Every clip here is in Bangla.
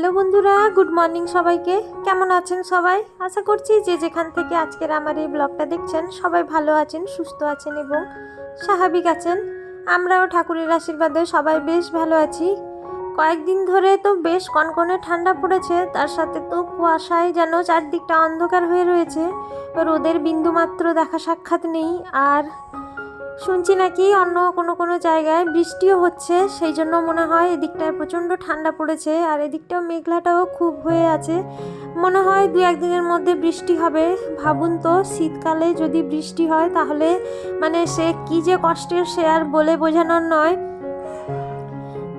হ্যালো বন্ধুরা, গুড মর্নিং সবাইকে। কেমন আছেন সবাই? আশা করছি যে যেখান থেকে আজকের আমার এই ব্লগটা দেখছেন, সবাই ভালো আছেন, সুস্থ আছেন এবং স্বাভাবিক আছেন। আমরাও ঠাকুরের আশীর্বাদে সবাই বেশ ভালো আছি। কয়েকদিন ধরে তো বেশ কনকনে ঠান্ডা পড়েছে, তার সাথে তো কুয়াশায় যেন চারদিকটা অন্ধকার হয়ে রয়েছে। রোদের বিন্দুমাত্র দেখা সাক্ষাৎ নেই, আর শুনছি নাকি অন্য কোনো কোনো জায়গায় বৃষ্টিও হচ্ছে, সেই জন্য মনে হয় এদিকটায় প্রচণ্ড ঠান্ডা পড়েছে আর এদিকটাও মেঘলাটাও খুব হয়ে আছে। মনে হয় দু একদিনের মধ্যে বৃষ্টি হবে। ভাবুন তো, শীতকালে যদি বৃষ্টি হয় তাহলে মানে সে কী যে কষ্টের সে আর বলে বোঝানোর নয়।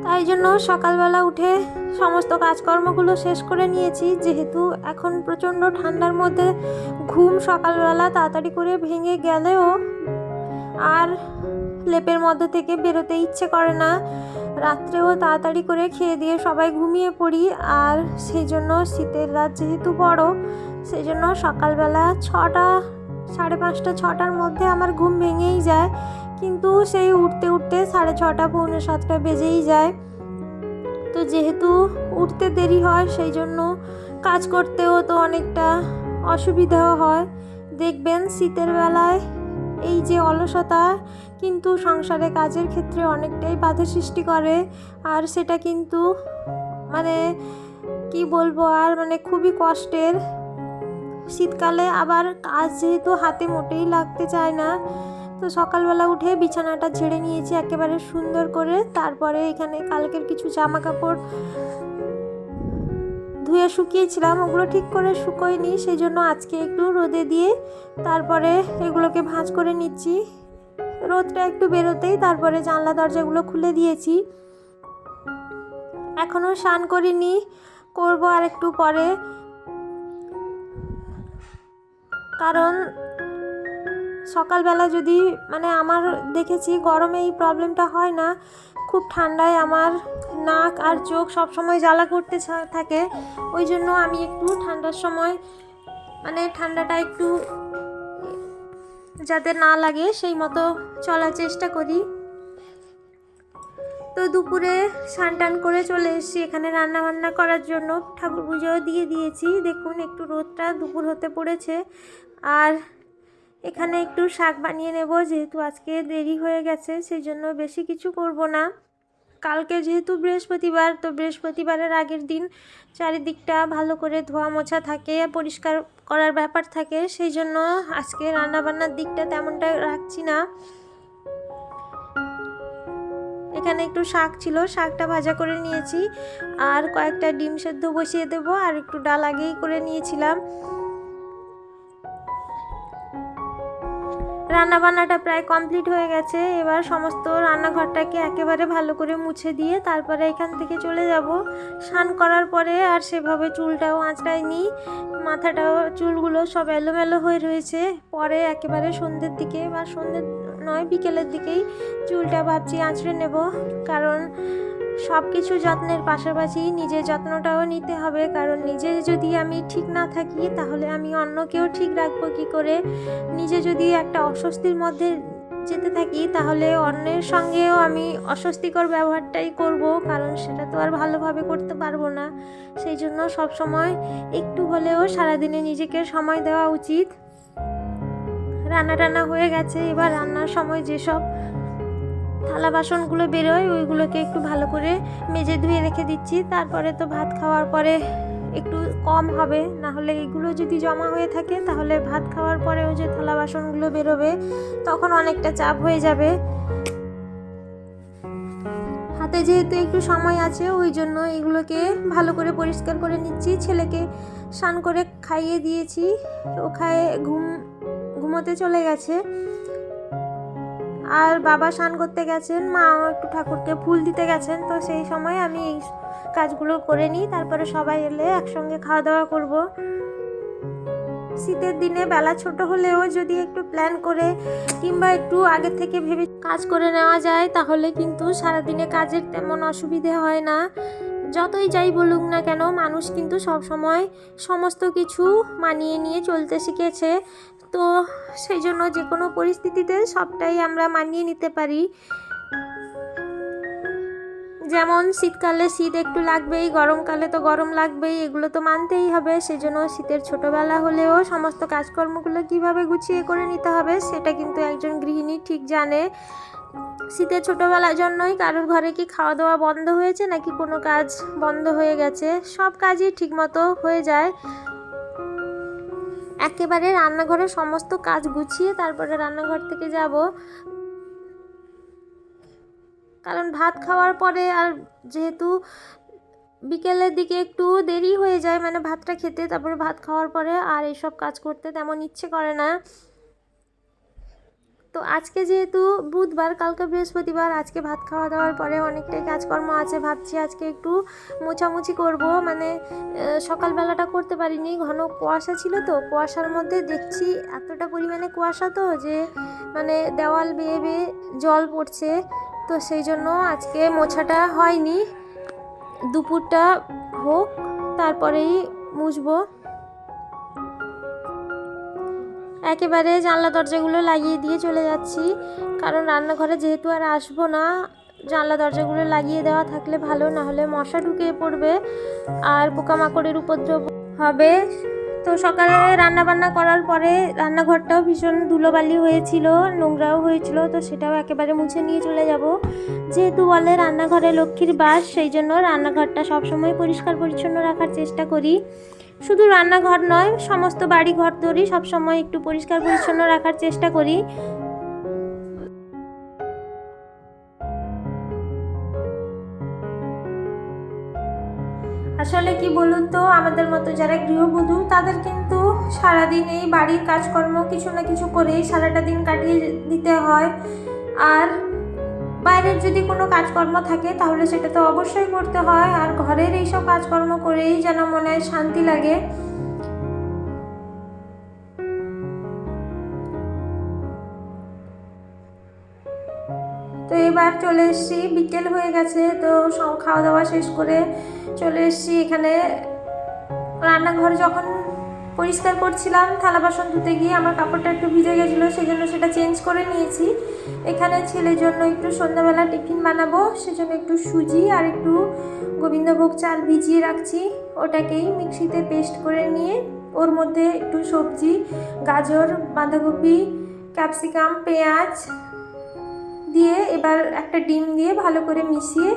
তাই জন্য সকালবেলা উঠে সমস্ত কাজকর্মগুলো শেষ করে নিয়েছি। যেহেতু এখন প্রচণ্ড ঠান্ডার মধ্যে ঘুম সকালবেলা তাড়াতাড়ি করে ভেঙে গেলেও আর লেপের মধ্যে থেকে বেরোতে ইচ্ছে করে না। রাত্রেও তাড়াতাড়ি করে খেয়ে দিয়ে সবাই ঘুমিয়ে পড়ি। আর সেই জন্য শীতের রাত যেহেতু বড়, সেই জন্য সকালবেলা ছটা, সাড়ে পাঁচটা, ছটার মধ্যে আমার ঘুম ভেঙেই যায়। কিন্তু সেই উঠতে উঠতে সাড়ে ছটা, পৌনে সাতটা বেজেই যায়। তো যেহেতু উঠতে দেরি হয়, সেই জন্য কাজ করতেও তো অনেকটা অসুবিধাও হয়। দেখবেন শীতের বেলায় এই যে অলসতা কিন্তু সংসারে কাজের ক্ষেত্রে অনেকটাই বাধা সৃষ্টি করে। আর সেটা কিন্তু মানে কি বলব আর মানে খুবই কষ্টের। শীতকালে আবার কাজ যেহেতু হাতে মোটেই লাগতে চায় না, তো সকালবেলা উঠে বিছানাটা ঝেড়ে নিয়েছি একেবারে সুন্দর করে। তারপরে এখানে কালকের কিছু জামা কাপড় ধুয়ে শুকিয়েছিলাম, ওগুলো ঠিক করে শুকোয়নি সেই জন্য আজকে একটু রোদে দিয়ে তারপরে এগুলোকে ভাঁজ করে নিচ্ছি। রোদটা একটু বেরোতেই তারপরে জানলা দরজাগুলো খুলে দিয়েছি। এখনও স্নান করিনি, করব আর একটু পরে। কারণ সকালবেলা যদি মানে আমার দেখেছি গরমে এই প্রবলেমটা হয় না খুব ঠান্ডায় আমার নাক আর চোখ সব সময় জ্বালা করতে থাকে। ওই জন্য আমি একটু ঠান্ডার সময় মানে ঠান্ডাটা একটু যাতে না লাগে সেই মতো চলার চেষ্টা করি। তো দুপুরে স্নান টান করে চলে এসেছি এখানে রান্না বান্না করার জন্য। ঠাকুর পুজো দিয়ে দিয়েছি। দেখুন একটু রোদটা দুপুর হতে পড়েছে। আর এখানে একটু শাক বানিয়ে নেব, যেহেতু আজকে দেরি হয়ে গেছে সেই জন্য বেশি কিছু করব না। কালকে যেহেতু বৃহস্পতিবার, তো বৃহস্পতিবারের আগের দিন চারিদিকটা ভালো করে ধোয়া মোছা থাকে, পরিষ্কার করার ব্যাপার থাকে সেই জন্য আজকে রান্নাবান্নার দিকটা তেমনটা রাখছি না। এখানে একটু শাক ছিল, শাকটা ভাজা করে নিয়েছি, আর কয়েকটা ডিম সেদ্ধ বসিয়ে দেবো, আর একটু ডাল আগেই করে নিয়েছিলাম। রান্নাবান্নাটা প্রায় কমপ্লিট হয়ে গেছে। এবার সমস্ত রান্নাঘরটাকে একেবারে ভালো করে মুছে দিয়ে তারপরে এখান থেকে চলে যাব। স্নান করার পরে আর সেভাবে চুলটাও আঁচড়ায়নি মাথাটাও, চুলগুলো সব এলোমেলো হয়ে রয়েছে। পরে একেবারে সন্ধ্যের দিকে বা সন্ধ্যের নয়, বিকেলের দিকেই চুলটা ভাবছি আঁচড়ে নেব। কারণ সব কিছু যত্নের পাশাপাশি নিজের যত্নটাও নিতে হবে। কারণ নিজে যদি আমি ঠিক না থাকি, তাহলে আমি অন্যকেও ঠিক রাখব কী করে? নিজে যদি একটা অস্বস্তির মধ্যে যেতে থাকি, তাহলে অন্যের সঙ্গেও আমি অস্বস্তিকর ব্যবহারটাই করব। কারণ সেটা তো আর ভালোভাবে করতে পারব না। সেই জন্য সব সময় একটু হলেও সারাদিনে নিজেকে সময় দেওয়া উচিত। রান্না টান্না হয়ে গেছে, এবার রান্নার সময় যেসব থালা বাসনগুলো বেরোয়, ওইগুলোকে একটু ভালো করে মেজে ধুয়ে রেখে দিচ্ছি। তারপরে তো ভাত খাওয়ার পরে একটু কম হবে না হলে এগুলো যদি জমা হয়ে থাকে, তাহলে ভাত খাওয়ার পরেও যে থালা বাসনগুলো বেরোবে, তখন অনেকটা চাপ হয়ে যাবে। হাতে যেহেতু একটু সময় আছে, ওই জন্য এগুলোকে ভালো করে পরিষ্কার করে নিচ্ছি। ছেলেকে স্নান করে খাইয়ে দিয়েছি। ও খায়ে ঘুম, ঘুমোতে চলে গেছে। আর বাবা স্নান করতে গেছেন, মাও একটু ঠাকুরকে ফুল দিতে গেছেন, তো সেই সময় আমি এই কাজগুলো করে নিই, তারপরে সবাই এলে একসঙ্গে খাওয়া দাওয়া করব। শীতের দিনে বেলা ছোট হলেও যদি একটু প্ল্যান করে কিংবা একটু আগে থেকে ভেবে কাজ করে নেওয়া যায়, তাহলে কিন্তু সারাদিনে কাজের তেমন অসুবিধে হয় না। যতই যাই বলুক না কেন, মানুষ কিন্তু সব সময় সমস্ত কিছু মানিয়ে নিয়ে চলতে শিখেছে। তো সেই জন্য যে কোনো পরিস্থিতিতে সবটাই আমরা মানিয়ে নিতে পারি। যেমন শীতকালে শীত একটু লাগবেই, গরমকালে তো গরম লাগবেই, এগুলো তো মানতেই হবে। সেজন্য শীতের ছোটোবেলা হলেও সমস্ত কাজকর্মগুলো কীভাবে গুছিয়ে করে নিতে হবে সেটা কিন্তু একজন গৃহিণী ঠিক জানে। শীতের ছোটোবেলার জন্যই কারোর ঘরে কি খাওয়া দাওয়া বন্ধ হয়েছে নাকি কোনো কাজ বন্ধ হয়ে গেছে, সব কাজই ঠিকমতো হয়ে যায়। একেবারে রান্নাঘরের সমস্ত কাজ গুছিয়ে তারপরে রান্নাঘর থেকে যাব। কারণ ভাত খাওয়ার পরে আর যেহেতু বিকেলের দিকে একটু দেরি হয়ে যায় মানে ভাতটা খেতে, তারপরে ভাত খাওয়ার পরে আর এইসব কাজ করতে তেমন ইচ্ছে করে না। তো আজকে যেহেতু বুধবার, কালকে বৃহস্পতিবার, আজকে ভাত খাওয়া দাওয়ার পরে অনেকটাই কাজকর্ম আছে, ভাবছি আজকে একটু মোছামুছি করব। মানে সকালবেলাটা করতে পারিনি, ঘন কুয়াশা ছিল তো, কুয়াশার মধ্যে দেখছি এতটা পরিমাণে কুয়াশা তো যে মানে দেওয়াল বেয়ে বেয়ে জল পড়ছে। তো সেই জন্য আজকে মোছাটা হয়নি। দুপুরটা হোক, তারপরেই মুছবো। একেবারে জানলা দরজাগুলো লাগিয়ে দিয়ে চলে যাচ্ছি। কারণ রান্নাঘরে যেহেতু আর আসব না, জানলা দরজাগুলো লাগিয়ে দেওয়া থাকলে ভালো না হলে মশা ঢুকে পড়বে আর পোকামাকড়ের উপদ্রব হবে। তো সকালে রান্না বান্না করার পরে রান্নাঘরটাও ভীষণ ধুলোবালি হয়েছিল, নোংরাও হয়েছিল, তো সেটাও একেবারে মুছে নিয়ে চলে যাব। যেহেতু বলে রান্নাঘরে লক্ষ্মীর বাস, সেই জন্য রান্নাঘরটা সবসময় পরিষ্কার পরিচ্ছন্ন রাখার চেষ্টা করি। শুধু রান্নাঘর নয়, সমস্ত বাড়ি ঘর দড়ি সবসময় একটু পরিষ্কার পরিচ্ছন্ন রাখার চেষ্টা করি। আসলে কি বলুন তো, আমাদের মতো যারা গৃহবধূ, তাদের কিন্তু সারাদিন এই বাড়ির কাজকর্ম কিছু না কিছু করেই সারাটা দিন কাটিয়ে দিতে হয়। আর বাইরের যদি কোনো কাজকর্ম থাকে, তাহলে সেটা তো অবশ্যই করতে হয়। আর ঘরের এইসব কাজকর্ম করেই যেন মনে হয় শান্তি লাগে। তো এবার চলে এসেছি, বিকেল হয়ে গেছে, তো খাওয়া দাওয়া শেষ করে চলে এসেছি এখানে। রান্নাঘর যখন পরিষ্কার করছিলাম, থালা বাসন ধুতে গিয়ে আমার কাপড়টা একটু ভিজে গেছিল সেই জন্য সেটা চেঞ্জ করে নিয়েছি। এখানে ছেলের জন্য একটু সন্ধ্যাবেলা টিফিন বানাবো, সেজন্য একটু সুজি আর একটু গোবিন্দভোগ চাল ভিজিয়ে রাখছি। ওটাকেই মিক্সিতে পেস্ট করে নিয়ে ওর মধ্যে একটু সবজি, গাজর, বাঁধাকপি, ক্যাপসিকাম, পেঁয়াজ দিয়ে এবার একটা ডিম দিয়ে ভালো করে মিশিয়ে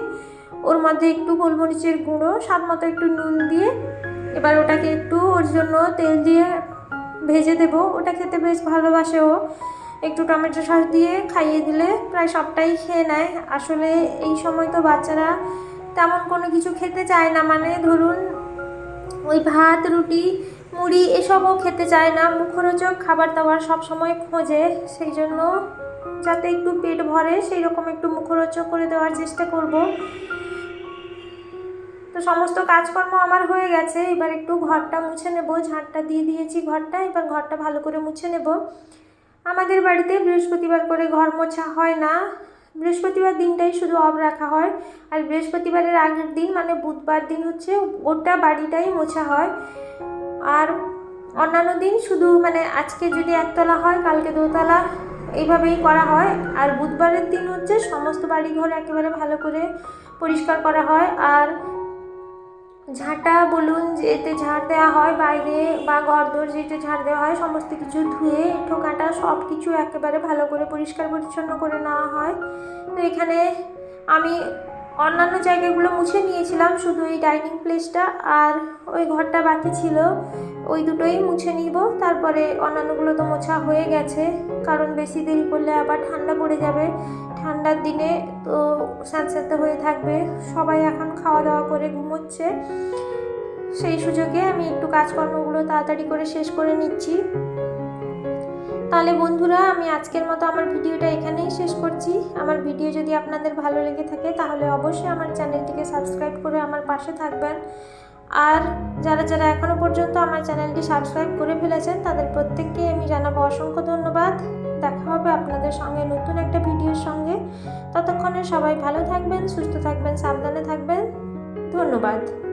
ওর মধ্যে একটু গোলমরিচের গুঁড়ো, স্বাদ মতো একটু নুন দিয়ে এবার ওটাকে একটু ওর জন্য তেল দিয়ে ভেজে দেবো। ওটা খেতে বেশ ভালোবাসে ও। একটু টমেটো সস দিয়ে খাইয়ে দিলে প্রায় সবটাই খেয়ে নেয়। আসলে এই সময় তো বাচ্চারা তেমন কোনো কিছু খেতে চায় না। মানে ধরুন, ওই ভাত, রুটি, মুড়ি এসবও খেতে চায় না। মুখরোচক খাবার দাবার সব সময় খোঁজে। সেই জন্য যাতে একটু পেট ভরে সেই রকম একটু মুখরোচক করে দেওয়ার চেষ্টা করব। তো সমস্ত কাজকর্ম আমার হয়ে গেছে। এবার একটু ঘরটা মুছে নেব। ঝাঁটটা দিয়ে দিয়েছি ঘরটা। এবার ঘরটা ভালো করে মুছে নেব। আমাদের বাড়িতে বৃহস্পতিবার করে ঘর মোছা হয় না। বৃহস্পতিবার দিনটাই শুধু অফ রাখা হয়। আর বৃহস্পতিবারের আগের দিন মানে বুধবার দিন হচ্ছে, গোটা বাড়িটাই মোছা হয়। আর অন্যান্য দিন শুধু মানে আজকে যদি একতলা হয়, কালকে দোতলা, এইভাবেই করা হয়। আর বুধবারের দিন হচ্ছে, সমস্ত বাড়িঘর একেবারে ভালো করে পরিষ্কার করা হয়। আর ঝাঁটা বলুন এতে ঝাড় দেওয়া হয়, বাইরে বা ঘর যেতে ঝাড় দেওয়া হয়, সমস্ত কিছু ধুয়ে, ঠোকাটা সব কিছু একেবারে ভালো করে পরিষ্কার পরিচ্ছন্ন করে নেওয়া হয়। তো এখানে আমি অন্যান্য জায়গাগুলো মুছে নিয়েছিলাম, শুধু এই ডাইনিং প্লেসটা আর ওই ঘরটা বাকি ছিল। ওই দুটোই মুছে নিব। তারপরে অন্যান্যগুলো তো মোছা হয়ে গেছে। কারণ বেশি দেরি করলে আবার ঠান্ডা পড়ে যাবে। ঠান্ডার দিনে তো স্যাঁতস্যাঁতে হয়ে থাকবে। সবাই এখন খাওয়া দাওয়া করে ঘুমোচ্ছে। সেই সুযোগে আমি একটু কাজকর্মগুলো তাড়াতাড়ি করে শেষ করে নিচ্ছি। তাহলে বন্ধুরা, আমি আজকের মতো আমার ভিডিওটা এখানেই শেষ করছি। আমার ভিডিও যদি আপনাদের ভালো লেগে থাকে, তাহলে অবশ্যই আমার চ্যানেলটিকে সাবস্ক্রাইব করে আমার পাশে থাকবেন। আর যারা যারা এখনও পর্যন্ত আমার চ্যানেলটি সাবস্ক্রাইব করে ফেলেছেন, তাদের প্রত্যেককে আমি জানাব অসংখ্য ধন্যবাদ। দেখা হবে আপনাদের সঙ্গে নতুন একটা ভিডিওর সঙ্গে। ততক্ষণে সবাই ভালো থাকবেন, সুস্থ থাকবেন, সাবধানে থাকবেন। ধন্যবাদ।